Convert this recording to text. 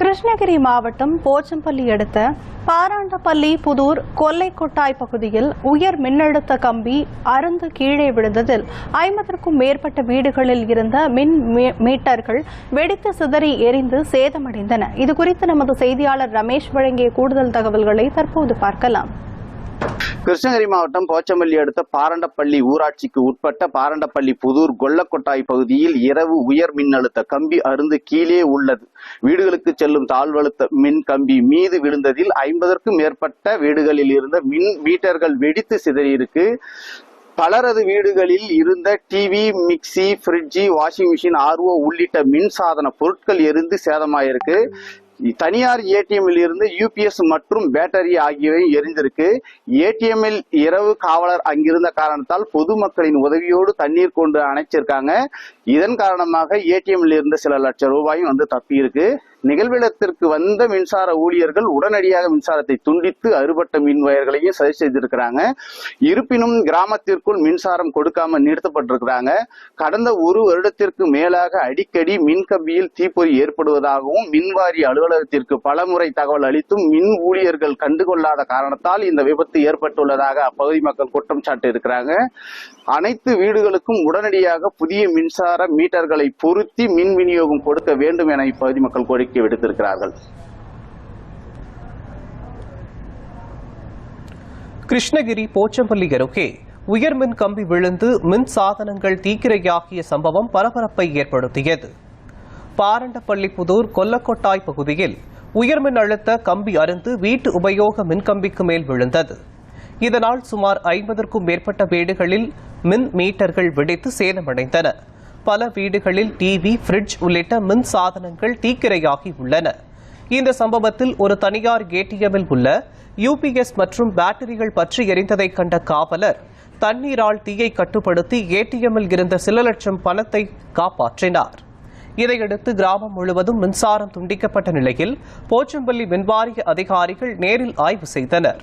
கிருஷ்ணகிரி மாவட்டம் போச்சம்பள்ளி அடுத்த பாராண்டப்பள்ளி புதூர் கொல்லைக்கொட்டாய் பகுதியில் உயர் மின்னழுத்த கம்பி அறுந்து கீழே விழுந்ததில் ஐம்பதற்கும் மேற்பட்ட வீடுகளில் இருந்த மின் மீ- மீட்டர்கள் வெடித்து சிதறி எரிந்து சேதமடைந்தன. இதுகுறித்து நமது செய்தியாளர் ரமேஷ் வழங்கிய கூடுதல் தகவல்களை தற்போது பார்க்கலாம். கிருஷ்ணகிரி மாவட்டம் போச்சம்பள்ளி அடுத்த பாரண்டப்பள்ளி ஊராட்சிக்கு உட்பட்ட பாரண்டப்பள்ளி புதூர் கொல்லக்கொட்டாய் பகுதியில் இரவு உயர் மின்னழுத்த கம்பி அருந்து கீழே உள்ளது. வீடுகளுக்கு செல்லும் தாழ்வழுத்த மின் கம்பி மீது விழுந்ததில் ஐம்பதற்கும் மேற்பட்ட வீடுகளில் இருந்த மின் மீட்டர்கள் வெடித்து சிதறியிருக்கு. பலரது வீடுகளில் இருந்த TV mixie fridge washing machine RO உள்ளிட்ட மின்சாதன பொருட்கள் எரிந்து சேதமாயிருக்கு. தனியார் ஏடிஎம்மில் இருந்து யூபிஎஸ் மற்றும் பேட்டரி ஆகியவை எரிந்திருக்கு. ஏடிஎம்மில் இரவு காவலர் அங்கிருந்த காரணத்தால் பொதுமக்களின் உதவியோடு தண்ணீர் கொண்டு அணைச்சிருக்காங்க. இதன் காரணமாக ஏடிஎம்மில் இருந்து சில லட்சம் ரூபாயும் வந்து தப்பியிருக்கு. நிகழ்விடத்திற்கு வந்த மின்சார ஊழியர்கள் உடனடியாக மின்சாரத்தை துண்டித்து அறுபட்ட மின் வயர்களையும் சரி செய்திருக்கிறாங்க. இருப்பினும் கிராமத்திற்குள் மின்சாரம் கொடுக்காம நிறுத்தப்பட்டிருக்கிறாங்க. கடந்த ஒரு வருடத்திற்கு மேலாக அடிக்கடி மின் கம்பியில் தீப்பொறி ஏற்படுவதாகவும் மின்வாரி அலுவலகத்திற்கு பலமுறை தகவல் அளித்தும் மின் ஊழியர்கள் கண்டுகொள்ளாத காரணத்தால் இந்த விபத்து ஏற்பட்டுள்ளதாக அப்பகுதி மக்கள் குற்றம் சாட்டு இருக்கிறாங்க அனைத்து வீடுகளுக்கும் உடனடியாக புதிய மின்சார மீட்டர்களை பொருத்தி மின் விநியோகம் கொடுக்க வேண்டும் என இப்பகுதி மக்கள் கோரிக்கை விடுத்திருக்கிறார்கள். கிருஷ்ணகிரி போச்சம்பள்ளி அருகே உயர்மின் கம்பி விழுந்து மின் சாதனங்கள் தீக்கிரையாகிய சம்பவம் பரபரப்பை ஏற்படுத்தியது. பாரண்டப்பள்ளி புதூர் கொல்லக்கொட்டாய் பகுதியில் உயர்மின் அழுத்த கம்பி அருந்து வீட்டு உபயோக மின்கம்பிக்கு மேல் விழுந்தது. இதனால் சுமார் ஐம்பதற்கும் மேற்பட்ட வீடுகளில் மின் மீட்டர்கள் வெடித்து சேதமடைந்தன. பல வீடுகளில் டிவி பிரிட்ஜ் உள்ளிட்ட மின் சாதனங்கள் தீக்கிரையாகி உள்ளன. இந்த சம்பவத்தில் ஒரு தனியார் ஏடிஎம்மில் உள்ள யூபிஎஸ் மற்றும் பேட்டரிகள் பற்றி எரிந்ததை கண்ட காவலர் தண்ணீரால் தீயை கட்டுப்படுத்தி ஏடிஎம்மில் இருந்த சில லட்சம் பணத்தை காப்பாற்றினார். இதையடுத்து கிராமம் முழுவதும் மின்சாரம் துண்டிக்கப்பட்ட நிலையில் போச்சம்பள்ளி மின்வாரிய அதிகாரிகள் நேரில் ஆய்வு செய்தனர்.